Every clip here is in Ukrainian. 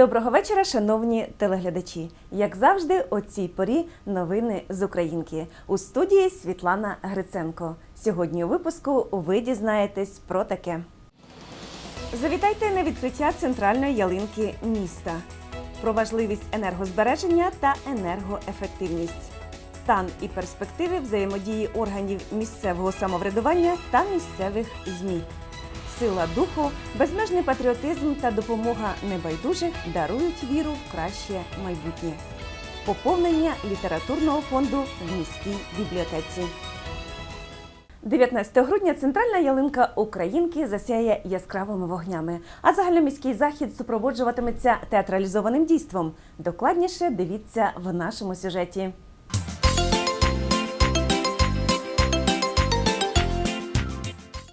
Доброго вечора, шановні телеглядачі. Як завжди, о цій порі новини з Українки у студії Світлана Гриценко. Сьогодні у випуску ви дізнаєтесь про таке. Завітайте на відкриття центральної ялинки міста. Про важливість енергозбереження та енергоефективність. Стан і перспективи взаємодії органів місцевого самоврядування та місцевих ЗМІ. Сила духу, безмежний патріотизм та допомога небайдужих дарують віру в краще майбутнє. Поповнення літературного фонду в міській бібліотеці. 19 грудня центральна ялинка Українки засяє яскравими вогнями, а загальноміський захід супроводжуватиметься театралізованим дійством. Докладніше дивіться в нашому сюжеті.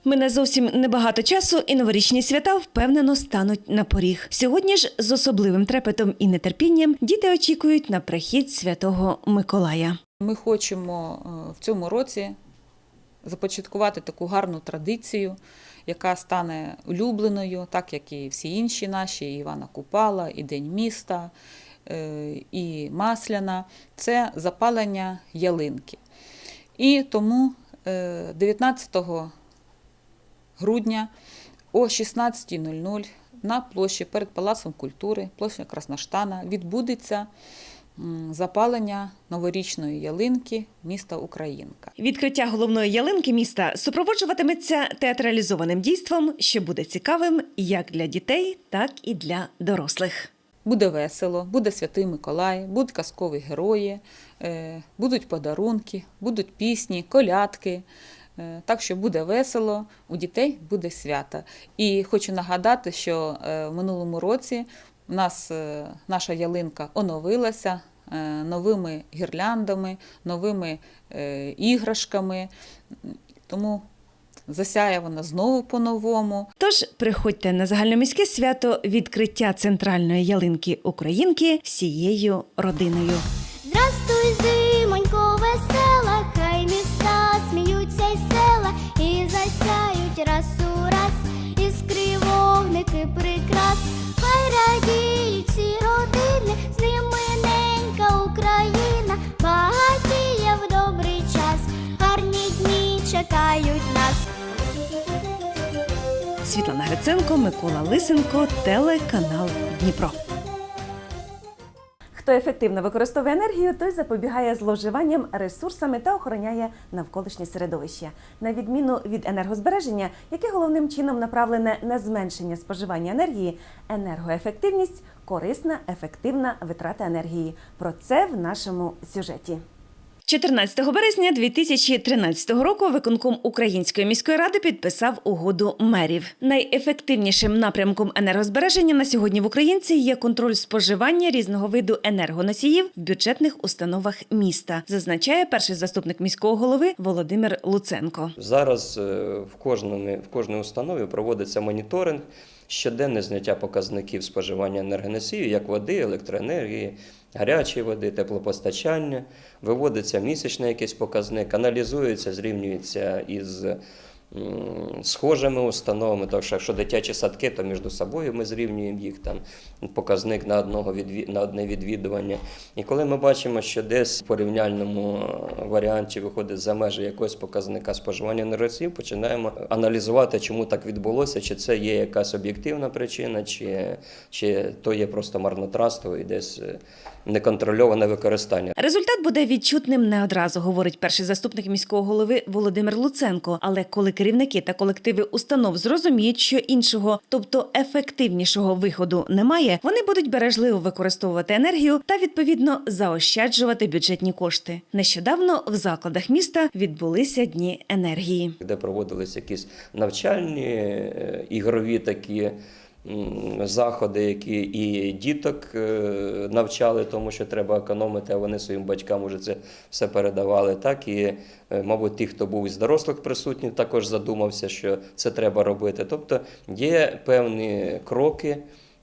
Мине зовсім небагато часу, і новорічні свята впевнено стануть на поріг. Сьогодні ж з особливим трепетом і нетерпінням діти очікують на прихід святого Миколая. Ми хочемо е, в цьому році започаткувати таку гарну традицію, яка стане улюбленою, так як і всі інші наші, і Івана Купала, і День міста, е, і Масляна. Це запалення ялинки. І тому е, 19 грудня о 16.00 на площі перед Палацом культури, площа Красноштана, відбудеться запалення новорічної ялинки міста Українка. Відкриття головної ялинки міста супроводжуватиметься театралізованим дійством, що буде цікавим як для дітей, так і для дорослих. Буде весело, буде Святий Миколай, будуть казкові герої, е, будуть подарунки, будуть пісні, колядки. Е, Так що буде весело, у дітей буде свято. І хочу нагадати, що е, в минулому році у нас е, наша ялинка оновилася е, новими гірляндами, новими е, іграшками. Тому засяє вона знову по-новому. Тож приходьте на загальноміське свято відкриття центральної ялинки Українки всією родиною. Дні чекають нас. Світлана Гриценко, Микола Лисенко, телеканал Дніпро. Хто ефективно використовує енергію, той запобігає зловживанням ресурсами та охороняє навколишнє середовище. На відміну від енергозбереження, яке головним чином направлене на зменшення споживання енергії, енергоефективність корисна, ефективна витрата енергії. Про це в нашому сюжеті. 14 березня 2013 року виконком Української міської ради підписав угоду мерів. Найефективнішим напрямком енергозбереження на сьогодні в Українці є контроль споживання різного виду енергоносіїв в бюджетних установах міста, зазначає перший заступник міського голови Володимир Луценко. Зараз е, в кожному в кожній установі проводиться моніторинг, щоденне зняття показників споживання енергоносіїв, як води, електроенергії, гарячої води, теплопостачання. Виводиться місячний якийсь показник, аналізується, зрівнюється із схожими установами. Так що якщо дитячі садки, то між собою ми зрівнюємо їх там показник на одного відві- на одне відвідування. І коли ми бачимо, що десь в порівняльному е, варіанті виходить за межі якогось показника споживання енергосів, починаємо аналізувати, чому так відбулося, чи це є якась об'єктивна причина, чи, чи то є просто марнотратство і десь е, неконтрольоване використання. Результат буде відчутним не одразу, говорить перший заступник міського голови Володимир Луценко. Але коли керівники та колективи установ зрозуміють, що іншого, тобто ефективнішого виходу немає, вони будуть бережливо використовувати енергію та відповідно заощаджувати бюджетні кошти. Нещодавно в закладах міста відбулися дні енергії. де проводились якісь навчальні, е, ігрові такі заходи, які і діток е, навчали тому, що треба економити, а вони своїм батькам вже це все передавали. Так і, е, мабуть, ті, хто був із дорослих присутніх, також задумався, що це треба робити. Тобто є певні кроки.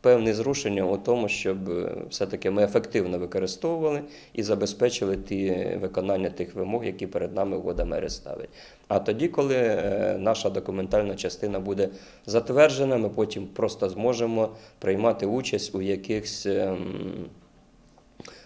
Певні зрушення у тому, щоб е, все-таки ми ефективно використовували і забезпечили ті виконання тих вимог, які перед нами угода мери ставить. А тоді, коли е, наша документальна частина буде затверджена, ми потім просто зможемо приймати участь у якихось ем,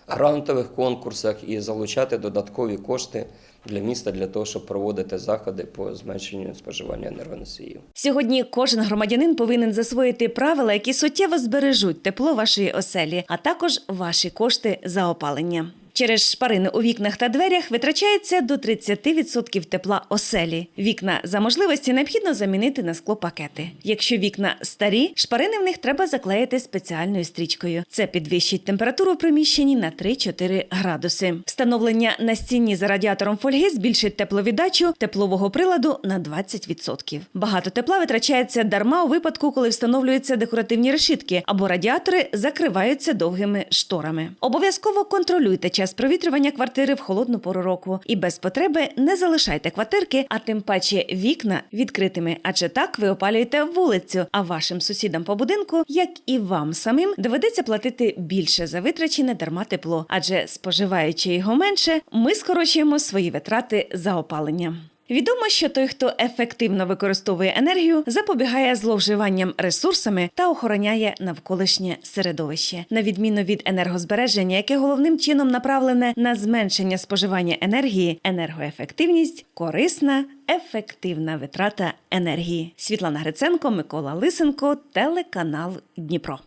грантових конкурсах і залучати додаткові кошти для міста для того, щоб проводити заходи по зменшенню споживання енергоносіїв. Сьогодні кожен громадянин повинен засвоїти правила, які суттєво збережуть тепло вашої оселі, а також ваші кошти за опалення. Через шпарини у вікнах та дверях витрачається до 30% тепла оселі. Вікна за можливості необхідно замінити на склопакети. Якщо вікна старі, шпарини в них треба заклеїти спеціальною стрічкою. Це підвищить температуру в приміщенні на 3-4 градуси. Встановлення на стіні за радіатором фольги збільшить тепловіддачу теплового приладу на 20%. Багато тепла витрачається дарма у випадку, коли встановлюються декоративні решітки або радіатори закриваються довгими шторами. Обов'язково контролюйте час провітрювання квартири в холодну пору року і без потреби не залишайте квартирки, а тим паче вікна відкритими, адже так ви опалюєте вулицю. А вашим сусідам по будинку, як і вам самим, доведеться платити більше за витрачене дарма тепло, адже споживаючи його менше, ми скорочуємо свої витрати за опалення. Відомо, що той, хто ефективно використовує енергію, запобігає зловживанням ресурсами та охороняє навколишнє середовище. На відміну від енергозбереження, яке головним чином направлене на зменшення споживання енергії, енергоефективність корисна, ефективна витрата енергії. Світлана Гриценко, Микола Лисенко, телеканал Дніпро.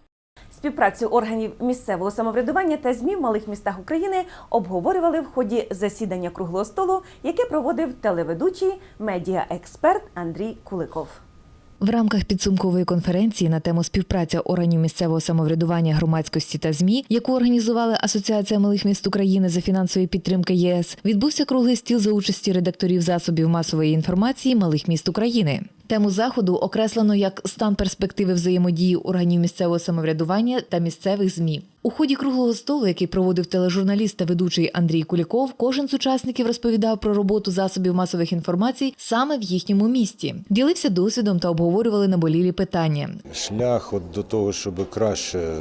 Співпрацю органів місцевого самоврядування та ЗМІ в малих містах України обговорювали в ході засідання круглого столу, яке проводив телеведучий медіаексперт Андрій Куликов. В рамках підсумкової конференції на тему співпраця органів місцевого самоврядування громадськості та змі, яку організували Асоціація малих міст України за фінансової підтримки ЄС, відбувся круглий стіл за участі редакторів засобів масової інформації малих міст України. Тему заходу окреслено як стан перспективи взаємодії органів місцевого самоврядування та місцевих змі. У ході круглого столу, який проводив тележурналіст та ведучий Андрій Куліков, кожен з учасників розповідав про роботу засобів масових інформацій саме в їхньому місті, ділився досвідом та обговорювали наболілі питання. Шлях от до того, щоб краще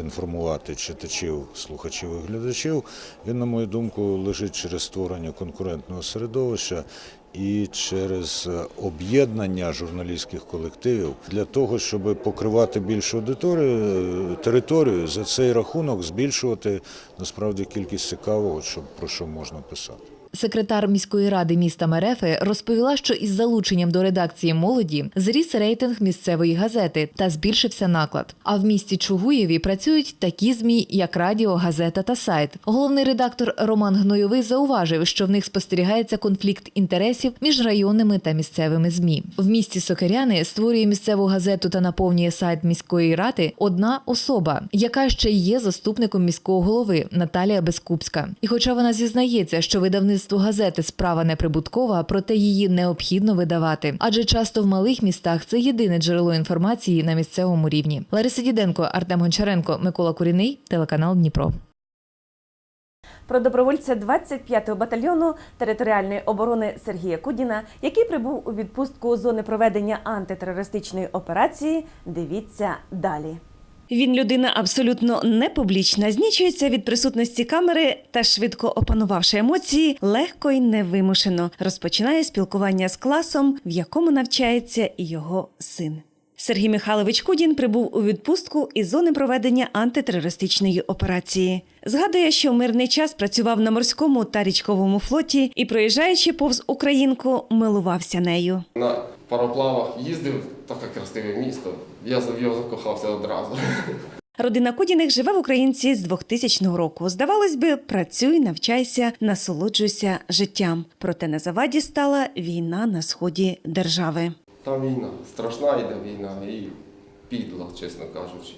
інформувати читачів, слухачів і глядачів, він, на мою думку, лежить через створення конкурентного середовища і через е, об'єднання журналістських колективів для того, щоб покривати більшу аудиторію, е, територію, за цей рахунок збільшувати насправді кількість цікавого, щоб про що можна писати. Секретар міської ради міста Мерефи розповіла, що із залученням до редакції молоді зріс рейтинг місцевої газети та збільшився наклад. А в місті Чугуєві працюють такі змі, як радіо, газета та сайт. Головний редактор Роман Гнойовий зауважив, що в них спостерігається конфлікт інтересів між районними та місцевими змі. В місті Сокиряни створює місцеву газету та наповнює сайт міської ради одна особа, яка ще є заступником міського голови Наталія Безкупська. І хоча вона зізнається, що видавництво газети справа неприбуткова, проте її необхідно видавати. Адже часто в малих містах це єдине джерело інформації на місцевому рівні. Лариса Діденко, Артем Гончаренко, Микола Куріний, телеканал Дніпро. Про добровольця 25-го батальйону територіальної оборони Сергія Кудіна, який прибув у відпустку зони проведення антитерористичної операції. Дивіться далі. Він людина абсолютно не публічна, знічується від присутності камери та, швидко опанувавши емоції, легко й невимушено розпочинає спілкування з класом, в якому навчається і його син. Сергій Михайлович Кудін прибув у відпустку із зони проведення антитерористичної операції. Згадує, що в мирний час працював на морському та річковому флоті і, проїжджаючи повз Українку, милувався нею. На пароплавах їздив, таке красиве місто. Я в його закохався одразу. Родина Кудіних живе в Українці з 2000 року. Здавалось би, працюй, навчайся, насолоджуйся життям. Проте на заваді стала війна на сході держави. Там війна, страшна йде війна і підла, чесно кажучи.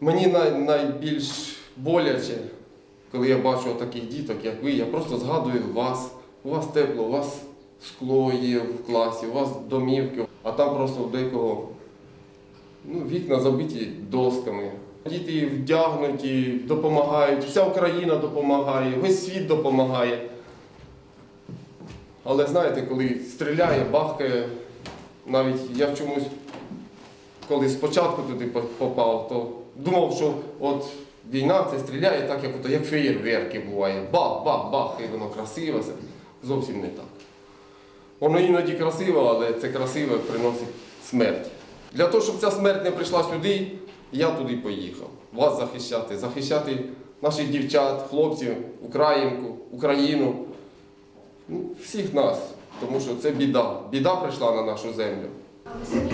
Мені най, найбільш боляче, коли я бачу таких діток, як ви, я просто згадую вас. У вас тепло, у вас скло є в класі, у вас домівки, а там просто в декого Ну, вікна забиті досками. Діти вдягнуті, допомагають, вся Україна допомагає, весь світ допомагає. Але знаєте, коли стріляє, бахкає, навіть я чомусь, коли спочатку туди попав, то думав, що от війна це стріляє так, як, як феєрверки буває. Бах, бах, бах, і воно красиве. Зовсім не так. Воно іноді красиво, але це красиве приносить смерть. Для того, щоб ця смерть не прийшла сюди, я туди поїхав. Вас захищати, захищати наших дівчат, хлопців, Українку, Україну, ну, всіх нас. Тому що це біда. Біда прийшла на нашу землю. А ви самі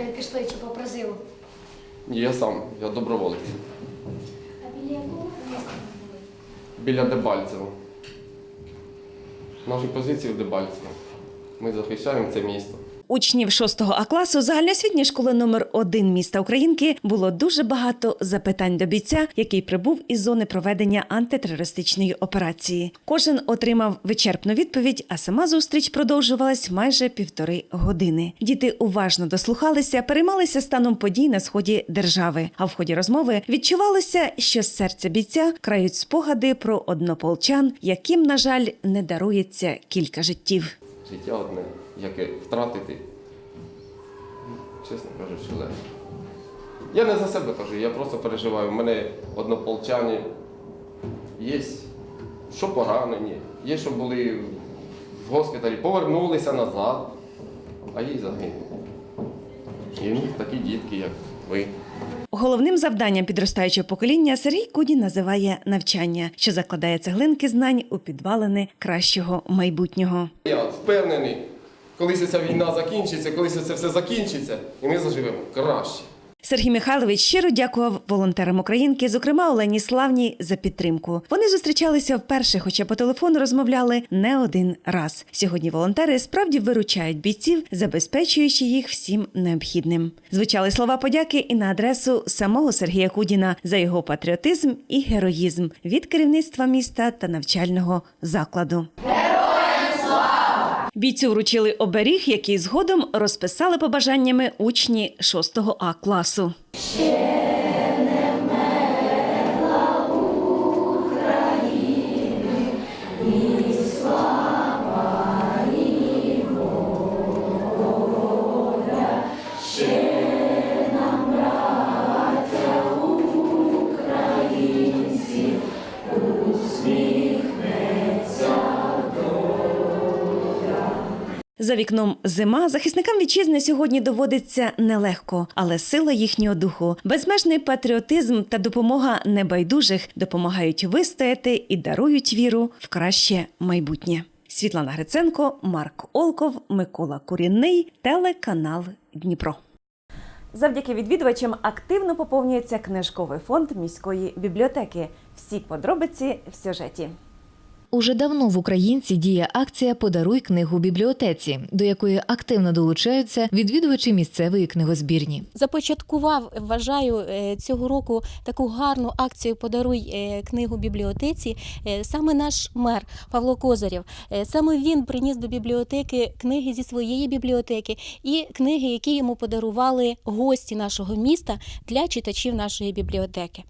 е, пішли чи по призиву? Ні, я сам, я доброволець. А біля якого міста були? Біля Дебальцева. Наші позиції в Дебальцево. Ми захищаємо це місто. Учнів 6 А класу загальноосвітньої школи номер 1 міста Українки було дуже багато запитань до бійця, який прибув із зони проведення антитерористичної операції. Кожен отримав вичерпну відповідь, а сама зустріч продовжувалась майже півтори години. Діти уважно дослухалися, переймалися станом подій на сході держави. А в ході розмови відчувалося, що з серця бійця крають спогади про однополчан, яким, на жаль, не дарується кілька життів. Життя одне, яке втратити, чесно кажучи, легко. Я не за себе кажу, я просто переживаю. У мене однополчані є, що поранені, є, що були в госпіталі, повернулися назад, а є й загинули. І такі дітки, як ви. Головним завданням підростаючого покоління Сергій Куді називає навчання, що закладає цеглинки знань у підвалини кращого майбутнього. Я впевнений, колись ця війна закінчиться, колись це все закінчиться, і ми заживемо краще. Сергій Михайлович щиро дякував волонтерам Українки, зокрема Олені Славній, за підтримку. Вони зустрічалися вперше, хоча по телефону розмовляли не один раз. Сьогодні волонтери справді виручають бійців, забезпечуючи їх всім необхідним. Звучали слова подяки і на адресу самого Сергія Кудіна за його патріотизм і героїзм від керівництва міста та навчального закладу. Бійцю вручили оберіг, який згодом розписали побажаннями учні 6 А класу. За вікном зима захисникам вітчизни сьогодні доводиться нелегко, але сила їхнього духу, безмежний патріотизм та допомога небайдужих допомагають вистояти і дарують віру в краще майбутнє. Світлана Гриценко, Марк Олков, Микола Курінний, телеканал Дніпро. Завдяки відвідувачам активно поповнюється книжковий фонд міської бібліотеки. Всі подробиці в сюжеті. Уже давно в Українці діє акція Подаруй книгу бібліотеці, до якої активно долучаються відвідувачі місцевої книгозбірні. започаткував, вважаю, е, цього року таку гарну акцію Подаруй е, книгу бібліотеці. е, Саме наш мер Павло Козарєв. Саме він приніс до бібліотеки книги зі своєї бібліотеки і книги, які йому подарували гості нашого міста для читачів нашої бібліотеки.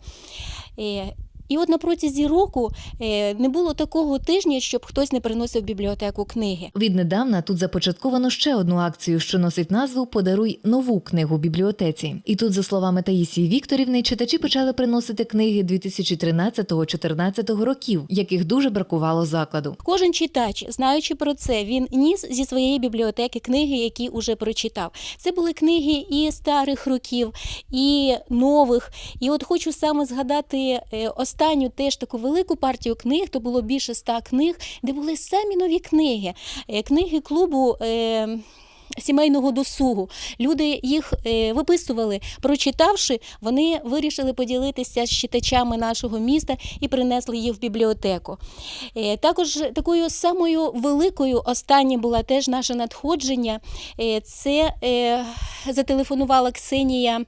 І от на протязі року е, не було такого тижня, щоб хтось не приносив в бібліотеку книги. Віднедавна тут започатковано ще одну акцію, що носить назву Подаруй нову книгу бібліотеці. І тут, за словами Таїсії Вікторівни, читачі почали приносити книги 2013-2014 років, яких дуже бракувало закладу. Кожен читач, знаючи про це, він ніс зі своєї бібліотеки книги, які уже прочитав. Це були книги і старих років, і нових. І от хочу саме згадати е, останню теж таку велику партію книг, то було більше ста книг, де були самі нові книги, Е, книги клубу. е, Сімейного досугу люди їх е, виписували. Прочитавши, вони вирішили поділитися з читачами нашого міста і принесли їх в бібліотеку. Також такою самою великою останнє була теж наше надходження. Це зателефонувала Ксенія.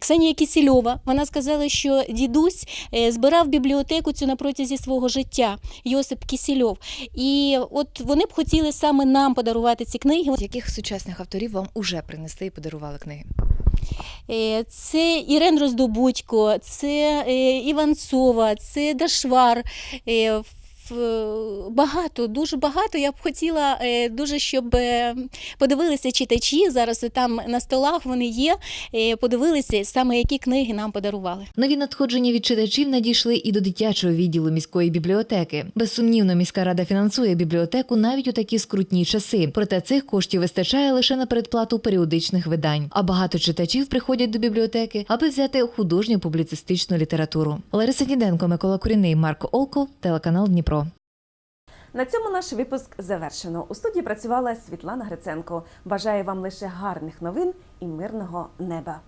Ксенія Кісільова. Вона сказала, що дідусь е, збирав бібліотеку цю на протязі свого життя, Йосип Кісільов. І от вони б хотіли саме нам подарувати ці книги. Яких сучасних авторів вам уже принесли і подарували книги? Е, Це Ірен Роздобудько, це е, Іванцова, це Дашвар. Багато, дуже багато. Я б хотіла е, дуже, щоб е, подивилися читачі. Зараз там на столах вони є. е, Подивилися саме, які книги нам подарували. Нові надходження від читачів надійшли і до дитячого відділу міської бібліотеки. Безсумнівно, міська рада фінансує бібліотеку навіть у такі скрутні часи. Проте цих коштів вистачає лише на передплату періодичних видань. А багато читачів приходять до бібліотеки, аби взяти художню публіцистичну літературу. Лариса Діденко, Микола Куріний, Марко Олков, телеканал Дніпро. На цьому наш випуск завершено. У студії працювала Світлана Гриценко. Бажаю вам лише гарних новин і мирного неба.